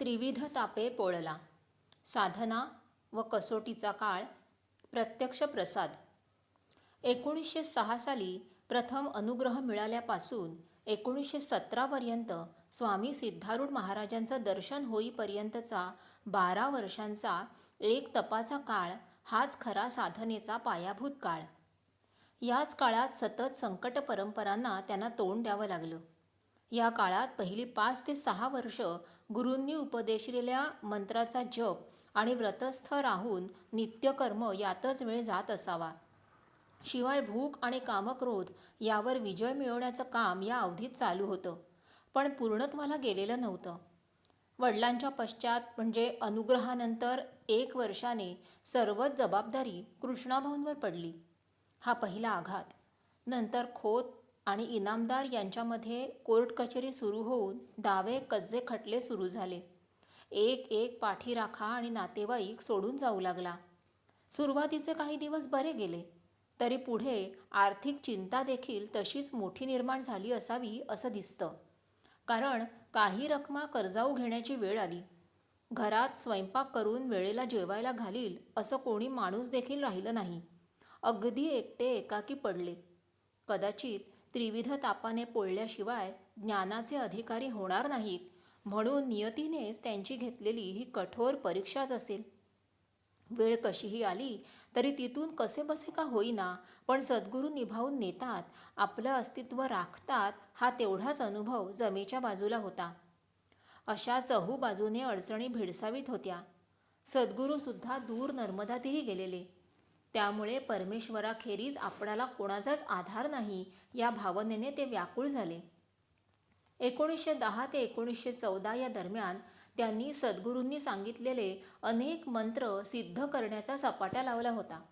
त्रिविध तापे पोळला. साधना व कसोटीचा काळ प्रत्यक्ष प्रसाद. एकोणीसशे सहा साली प्रथम अनुग्रह मिळाल्यापासून एकोणीसशे सतरापर्यंत स्वामी सिद्धारूढ महाराजांचं दर्शन होईपर्यंतचा बारा वर्षांचा एक तपाचा काळ हाच खरा साधनेचा पायाभूत काळ. याच काळात सतत संकट परंपरांना त्यांना तोंड द्यावं लागलं. या काळात पहिली पाच ते सहा वर्ष गुरूंनी उपदेशलेल्या मंत्राचा जप आणि व्रतस्थ राहून नित्यकर्म यातच वेळ जात असावा. शिवाय भूक आणि कामक्रोध यावर विजय मिळवण्याचं काम या अवधीत चालू होतं पण पूर्णत्वाला गेलेलं नव्हतं. वडिलांच्या पश्चात म्हणजे अनुग्रहानंतर एक वर्षाने सर्वच जबाबदारी कृष्णाभाऊंवर पडली. हा पहिला आघात. नंतर खोत आणि इनामदार यांच्यामध्ये कोर्ट कचेरी सुरू होऊन दावे कज्जे खटले सुरू झाले. एक एक पाठीराखा आणि नातेवाईक सोडून जाऊ लागला. सुरुवातीचे काही दिवस बरे गेले. तरी पुढे आर्थिक चिंता देखील तशीच मोठी निर्माण झाली असावी असं दिसतं. कारण काही रकमा कर्जाऊ घेण्याची वेळ आली. घरात स्वयंपाक करून वेळेला जेवायला घालील असं कोणी माणूस देखील राहिलं नाही. अगदी एकटे एकाकी पडले. कदाचित त्रिविध तापाने पोळल्याशिवाय ज्ञानाचे अधिकारी होणार नाहीत. म्हणून नियतीनेच त्यांची घेतलेली ही कठोर परीक्षाच असेल. वेळ कशीही आली तरी तिथून कसे बसे का होईना पण सद्गुरू निभावून नेतात आपलं अस्तित्व राखतात हा तेवढाच अनुभव जमेच्या बाजूला होता. अशा चहू बाजूने अडचणी भेडसावीत होत्या. सद्गुरूसुद्धा दूर नर्मदातीरी गेलेले. त्यामुळे परमेश्वराखेरीज आपणाला कोणाचाच आधार नाही या भावनेने ते व्याकुळ झाले. एकोणीसशे दहा ते एकोणीसशे चौदा या दरम्यान त्यांनी सद्गुरूंनी सांगितलेले अनेक मंत्र सिद्ध करण्याचा सपाटा लावला होता.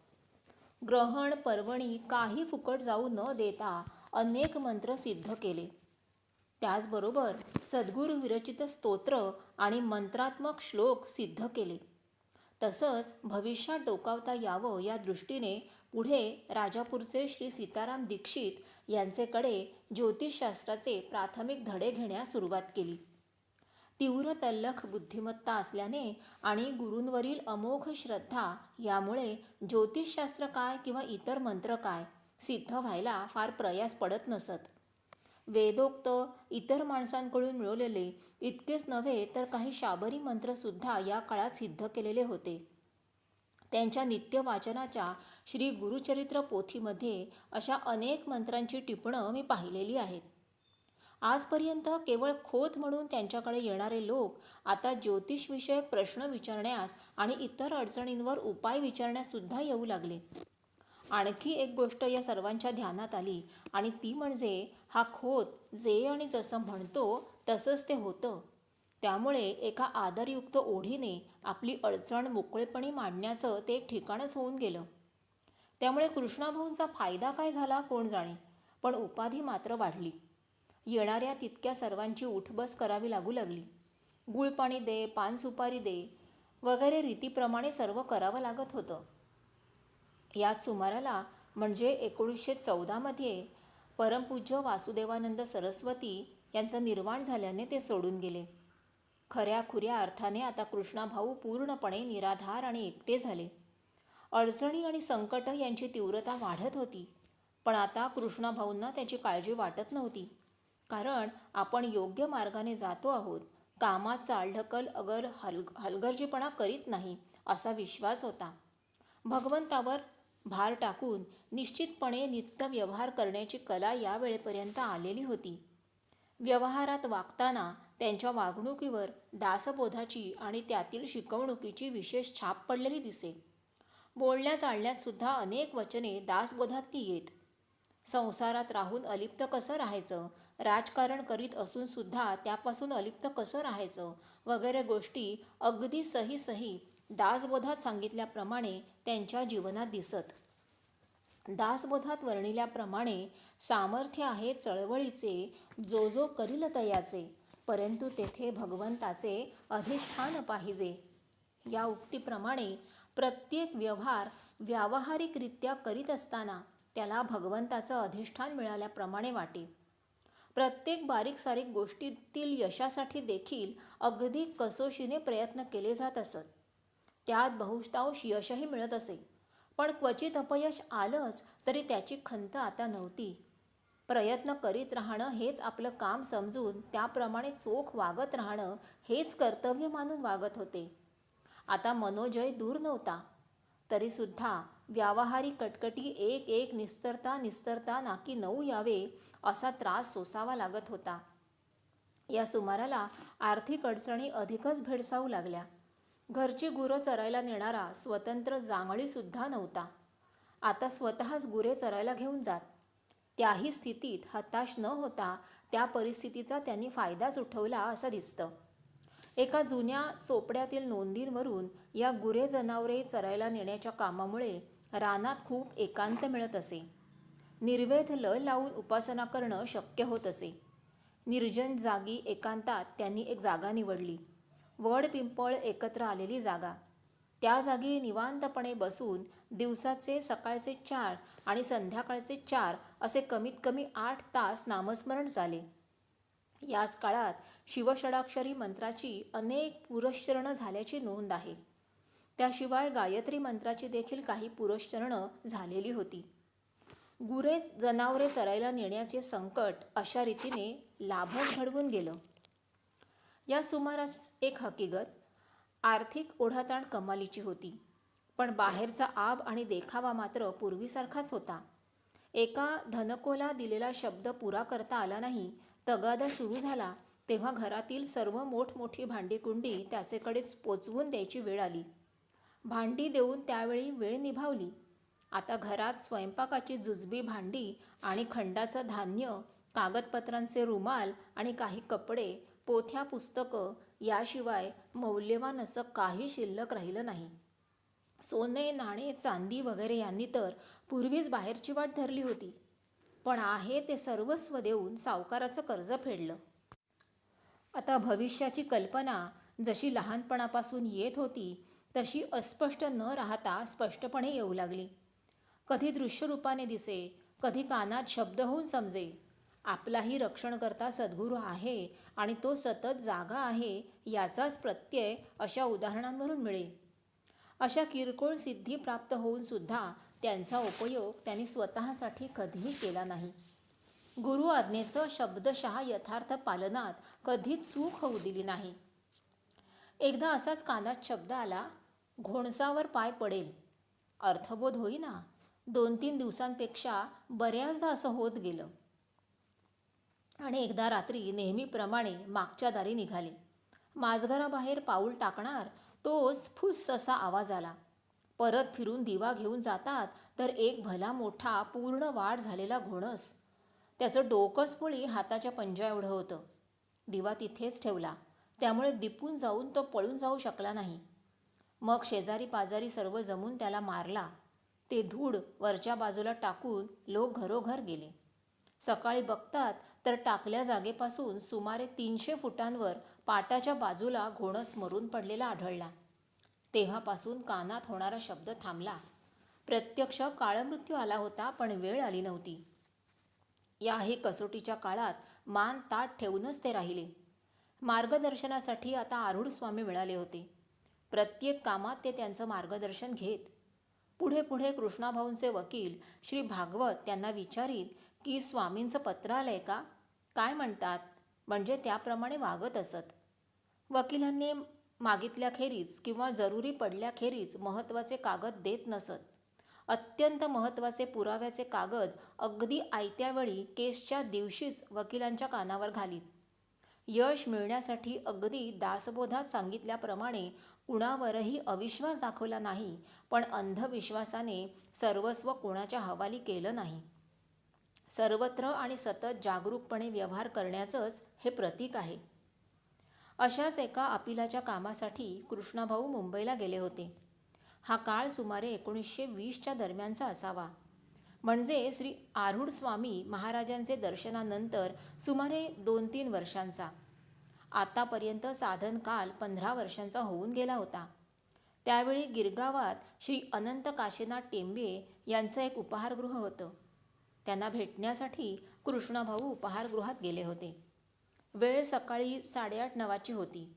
ग्रहण पर्वणी काही फुकट जाऊ न देता अनेक मंत्र सिद्ध केले. त्याचबरोबर सद्गुरू विरचित स्तोत्र आणि मंत्रात्मक श्लोक सिद्ध केले. तसंच भविष्यात डोकावता यावं या दृष्टीने पुढे राजापूरचे श्री सीताराम दीक्षित यांचेकडे ज्योतिषशास्त्राचे प्राथमिक धडे घेण्यास सुरुवात केली. तीव्र तल्लख बुद्धिमत्ता असल्याने आणि गुरूंवरील अमोघ श्रद्धा यामुळे ज्योतिषशास्त्र काय किंवा इतर मंत्र काय सिद्ध व्हायला फार प्रयास पडत नसत. वेदोक्त इतर माणसांकडून मिळवलेले इतकेच नव्हे तर काही शाबरी मंत्रसुद्धा या काळात सिद्ध केलेले होते. त्यांच्या नित्य वाचनाच्या श्री गुरुचरित्र पोथीमध्ये अशा अनेक मंत्रांची टिपणं मी पाहिलेली आहेत. आजपर्यंत केवळ खोत म्हणून त्यांच्याकडे येणारे लोक आता ज्योतिषविषयक प्रश्न विचारण्यास आणि इतर अडचणींवर उपाय विचारण्याससुद्धा येऊ लागले. आणखी एक गोष्ट या सर्वांच्या ध्यानात आली आणि ती म्हणजे हा खोत जे आणि जसं म्हणतो तसंच ते होतं. त्यामुळे एका आदरयुक्त ओढीने आपली अडचण मोकळेपणी मांडण्याचं ते एक ठिकाणच होऊन गेलं. त्यामुळे कृष्णाभाऊंचा फायदा काय झाला कोण जाणे? पण उपाधी मात्र वाढली. येणाऱ्या तितक्या सर्वांची उठबस करावी लागू लागली. गुळपाणी दे पान सुपारी दे वगैरे रीतीप्रमाणे सर्व करावं लागत होतं. याच सुमाराला म्हणजे एकोणीसशे चौदामध्ये परमपूज्य वासुदेवानंद सरस्वती यांचं निर्वाण झाल्याने ते सोडून गेले. खऱ्या खुऱ्या अर्थाने आता कृष्णाभाऊ पूर्णपणे निराधार आणि एकटे झाले. अडचणी आणि संकट यांची तीव्रता वाढत होती पण आता कृष्णाभाऊंना त्याची काळजी वाटत नव्हती. कारण आपण योग्य मार्गाने जातो आहोत कामात चालढकल अगर हल हलगर्जीपणा करीत नाही असा विश्वास होता. भगवंतावर भार टाकून निश्चितपणे नित्य व्यवहार करण्याची कला या वेळेपर्यंत आलेली होती. व्यवहारात वागताना त्यांच्या वागणुकीवर दासबोधाची आणि त्यातील शिकवणुकीची विशेष छाप पडलेली दिसे. बोलण्या चालण्यात सुद्धा अनेक वचने दासबोधातली येत. संसारात राहून अलिप्त कसं राहायचं? राजकारण करीत असून सुद्धा त्यापासून अलिप्त कसं राहायचं? वगैरे गोष्टी अगदी सही सही दासबोधात सांगितल्याप्रमाणे त्यांच्या जीवनात दिसत. दासबोधात वर्णिल्याप्रमाणे सामर्थ्य आहे चळवळीचे जो जो करील तयाचे परंतु तेथे भगवंताचे अधिष्ठान पाहिजे. या उक्तीप्रमाणे प्रत्येक व्यवहार व्यावहारिकरित्या करीत असताना त्याला भगवंताचं अधिष्ठान मिळाल्याप्रमाणे वाटे. प्रत्येक बारीक सारीक गोष्टीतील यशासाठी देखील अगदी कसोशीने प्रयत्न केले जात असत. त्यात बहुतांश यशही मिळत असे. पण क्वचित अपयश आलंच तरी त्याची खंत आता नव्हती. प्रयत्न करीत राहणं हेच आपलं काम समजून त्याप्रमाणे चोख वागत राहणं हेच कर्तव्य मानून वागत होते. आता मनोजय दूर नव्हता. तरीसुद्धा व्यावहारिक कटकटी एक एक निस्तरता निस्तरता नाकी नऊ यावे असा त्रास सोसावा लागत होता. या सुमाराला आर्थिक अडचणी अधिकच भेडसावू लागल्या. घरची गुरं चरायला नेणारा स्वतंत्र जांगळीसुद्धा नव्हता. आता स्वतःच गुरे चरायला घेऊन जात. त्याही स्थितीत हताश न होता त्या परिस्थितीचा त्यांनी फायदाच उठवला असं दिसतं. एका जुन्या चोपड्यातील नोंदींवरून या गुरे जनावरे चरायला नेण्याच्या कामामुळे रानात खूप एकांत मिळत असे. निर्वेध ल लावून उपासना करणं शक्य होत असे. निर्जन जागी एकांतात त्यांनी एक जागा निवडली. वड पिंपळ एकत्र आलेली जागा. त्या जागी निवांतपणे बसून दिवसाचे सकाळचे चार आणि संध्याकाळचे चार असे कमीत कमी आठ तास नामस्मरण झाले. याच काळात शिवषडाक्षरी मंत्राची अनेक पुरश्चरणं झाल्याची नोंद आहे. त्याशिवाय गायत्री मंत्राची देखील काही पुरश्चरणं झालेली होती. गुरे जनावरे चरायला नेण्याचे संकट अशा रीतीने लाभच घडवून गेलं. या सुमारास एक हकीकत आर्थिक ओढाताण कमालीची होती. पण बाहेरचा आब आणि देखावा मात्र पूर्वीसारखाच होता. एका धनकोला दिलेला शब्द पुरा करता आला नाही तगादा सुरू झाला तेव्हा घरातील सर्व मोठमोठी भांडीकुंडी त्याचेकडेच पोचवून द्यायची वेळ आली. भांडी देऊन त्यावेळी वेळ निभावली. आता घरात स्वयंपाकाची जुजबी भांडी आणि खंडाचं धान्य कागदपत्रांचे रुमाल आणि काही कपडे पोथ्या पुस्तकं याशिवाय मौल्यवान असं काही शिल्लक राहिलं नाही. सोने नाणे चांदी वगैरे यांनी तर पूर्वीच बाहेरची वाट धरली होती. पण आहे ते सर्वस्व देऊन सावकाराचं कर्ज फेडलं. आता भविष्याची कल्पना जशी लहानपणापासून येत होती तशी अस्पष्ट न राहता स्पष्टपणे येऊ लागली. कधी दृश्यरूपाने दिसे कधी कानात शब्द होऊन समजे आपलाही रक्षणकर्ता सद्गुरू आहे आणि तो सतत जागा आहे याचाच प्रत्यय अशा उदाहरणांवरून मिळेल. अशा किरकोळ सिद्धी प्राप्त होऊन सुद्धा त्यांचा उपयोग त्यांनी स्वतःसाठी कधीही केला नाही. गुरु आज्ञेचं शब्दशः यथार्थ पालनात कधीच चूक होऊ दिली नाही. एकदा असाच कानात शब्द आला घोणसावर पाय पडेल. अर्थबोध होईना. दोन तीन दिवसांपेक्षा बऱ्याचदा असं होत गेलं. आणि एकदा रात्री नेहमीप्रमाणे मागच्या दारी निघाली. माझघराबाहेर पाऊल टाकणार तोच फुस असा आवाज आला. परत फिरून दिवा घेऊन जातात तर एक भला मोठा पूर्ण वाढ झालेला घोणस. त्याचं डोकंच मुळी हाताच्या पंजा एवढं होतं. दिवा तिथेच ठेवला. त्यामुळे दिपून जाऊन तो पळून जाऊ शकला नाही. मग शेजारी पाजारी सर्व जमून त्याला मारला. ते धूळ वरच्या बाजूला टाकून लोक घरोघर गेले. सकाळी बघतात तर टाकल्या जागेपासून सुमारे तीनशे फुटांवर पाटाच्या बाजूला घोणस मरून पडलेला आढळला. तेव्हापासून कानात होणारा शब्द थांबला. प्रत्यक्ष काळमृत्यू आला होता पण वेळ आली नव्हती. याही कसोटीच्या काळात मान ताट ठेवूनच ते राहिले. मार्गदर्शनासाठी आता आरूढ स्वामी मिळाले होते. प्रत्येक कामात ते त्यांचं मार्गदर्शन घेत. पुढे पुढे कृष्णाभाऊंचे वकील श्री भागवत त्यांना विचारीत की स्वामींचं पत्र आलंय का? काय म्हणतात? म्हणजे त्याप्रमाणे वागत असत. वकिलांनी मागितल्याखेरीज किंवा जरुरी पडल्याखेरीज महत्त्वाचे कागद देत नसत. अत्यंत महत्त्वाचे पुराव्याचे कागद अगदी आयत्यावेळी केसच्या दिवशीच वकिलांच्या कानावर घालीत. यश मिळण्यासाठी अगदी दासबोधात सांगितल्याप्रमाणे कुणावरही अविश्वास दाखवला नाही पण अंधविश्वासाने सर्वस्व कोणाच्या हवाली केलं नाही. सर्वत्र आणि सतत जागरूकपणे व्यवहार करण्याचंच हे प्रतीक आहे. अशाच एका अपिलाच्या कामासाठी कृष्णाभाऊ मुंबईला गेले होते. हा काळ सुमारे एकोणीसशे वीसच्या दरम्यानचा असावा. म्हणजे श्री आरूढ स्वामी महाराजांचे दर्शनानंतर सुमारे दोन तीन वर्षांचा. आतापर्यंत साधन काल पंधरा वर्षांचा होऊन गेला होता. त्यावेळी गिरगावात श्री अनंत काशीनाथ टेंबे यांचं एक उपहारगृह होतं. त्यांना भेटण्यासाठी कृष्णाभाऊ उपहारगृहात गेले होते. वेळ सकाळी साडेआठ नवाची होती.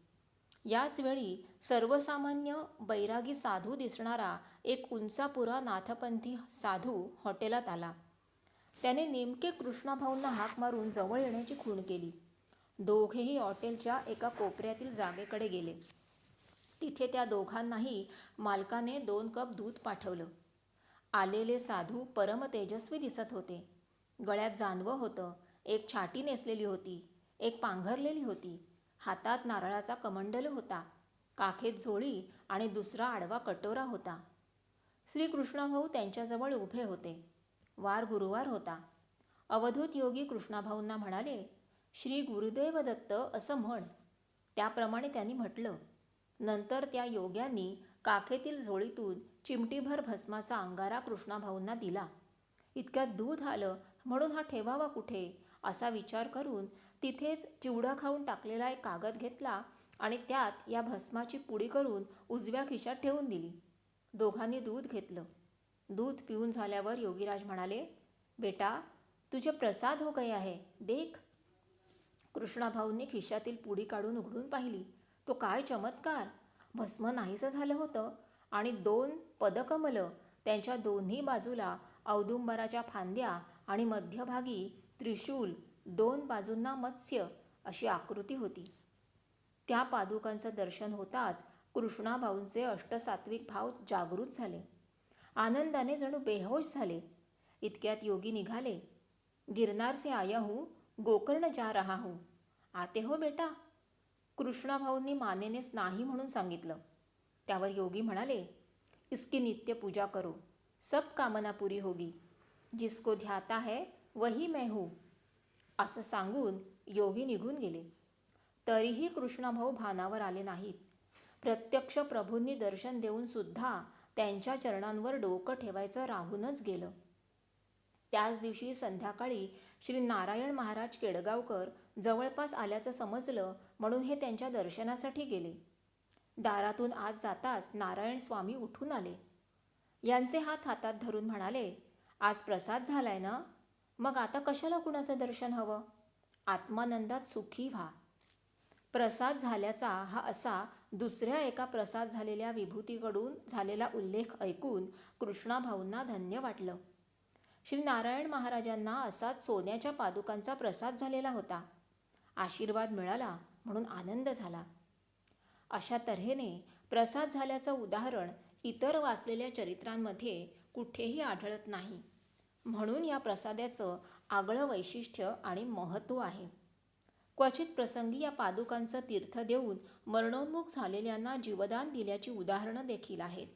याच वेळी सर्वसामान्य बैरागी साधू दिसणारा एक उंचापुरा नाथपंथी साधू हॉटेलात आला. त्याने नेमके कृष्णाभाऊंना हाक मारून जवळ येण्याची खूण केली. दोघेही हॉटेलच्या एका कोपऱ्यातील जागेकडे गेले. तिथे त्या दोघांनाही मालकाने दोन कप दूध पाठवलं. आलेले साधू परम तेजस्वी दिसत होते. गळ्यात जानवं होतं एक छाटी नेसलेली होती एक पांघरलेली होती. हातात नारळाचा कमंडल होता काखेत झोळी आणि दुसरा आडवा कटोरा होता. श्रीकृष्णाभाऊ त्यांच्याजवळ उभे होते. वार गुरुवार होता. अवधूत योगी कृष्णाभाऊंना म्हणाले श्री गुरुदेव दत्त असं म्हण. त्याप्रमाणे त्यांनी म्हटलं. नंतर त्या योग्यांनी काखेतील झोळीतून चिमटीभर भस्माचा अंगारा कृष्णाभाऊंना दिला. इतक्यात दूध आलं म्हणून हा ठेवावा कुठे? असा विचार करून तिथेच चिवडा खाऊन टाकलेला एक कागद घेतला आणि त्यात या भस्माची पुडी करून उजव्या खिशात ठेवून दिली. दोघांनी दूध घेतलं. दूध पिऊन झाल्यावर योगीराज म्हणाले बेटा तुझे प्रसाद हो गए आहे देख. कृष्णाभाऊंनी खिशातील पुडी काढून उघडून पाहिली. तो काय चमत्कार? भस्म नाहीसं झालं होतं आणि दोन पदकमलं त्यांच्या दोन्ही बाजूला औदुंबराच्या फांद्या आणि मध्यभागी त्रिशूल दोन बाजूंना मत्स्य अशी आकृती होती. त्या पादुकांचं दर्शन होताच कृष्णाभाऊंचे अष्टसात्विक भाव जागृत झाले. आनंदाने जणू बेहोश झाले. इतक्यात योगी निघाले. गिरनार से आया हूँ गोकर्ण जा रहा हूँ. आते हो बेटा. कृष्णाभाऊंनी मानेनेच नाही म्हणून सांगितलं. त्यावर योगी म्हणाले इसकी नित्य पूजा करो. सब कामना पुरी होगी. जिसको ध्याता है वही मैं हूँ. असं सांगून योगी निघून गेले. तरीही कृष्णाभाऊ भानावर आले नाहीत. प्रत्यक्ष प्रभूंनी दर्शन देऊन सुद्धा त्यांच्या चरणांवर डोकं ठेवायचं राहूनच गेलं. त्याच दिवशी संध्याकाळी श्री नारायण महाराज केडगावकर जवळपास आल्याचं समजलं म्हणून हे त्यांच्या दर्शनासाठी गेले. दारातून आज जाताच नारायण स्वामी उठून आले. यांचे हात हातात धरून म्हणाले आज प्रसाद झालाय ना? मग आता कशाला कुणाचं दर्शन हवं? आत्मानंदात सुखी व्हा. प्रसाद झाल्याचा हा असा दुसऱ्या एका प्रसाद झालेल्या विभूतीकडून झालेला उल्लेख ऐकून कृष्णाभाऊंना धन्य वाटलं. श्री नारायण महाराजांना असाच सोन्याच्या पादुकांचा प्रसाद झालेला होता. आशीर्वाद मिळाला म्हणून आनंद झाला. अशा तऱ्हेने प्रसाद झाल्याचं उदाहरण इतर वाचलेल्या चरित्रांमध्ये कुठेही आढळत नाही. म्हणून या प्रसादाचं आगळं वैशिष्ट्य आणि महत्त्व आहे. क्वचित प्रसंगी या पादुकांचं तीर्थ देऊन मरणोन्मुख झालेल्यांना जीवदान दिल्याची उदाहरणं देखील आहेत.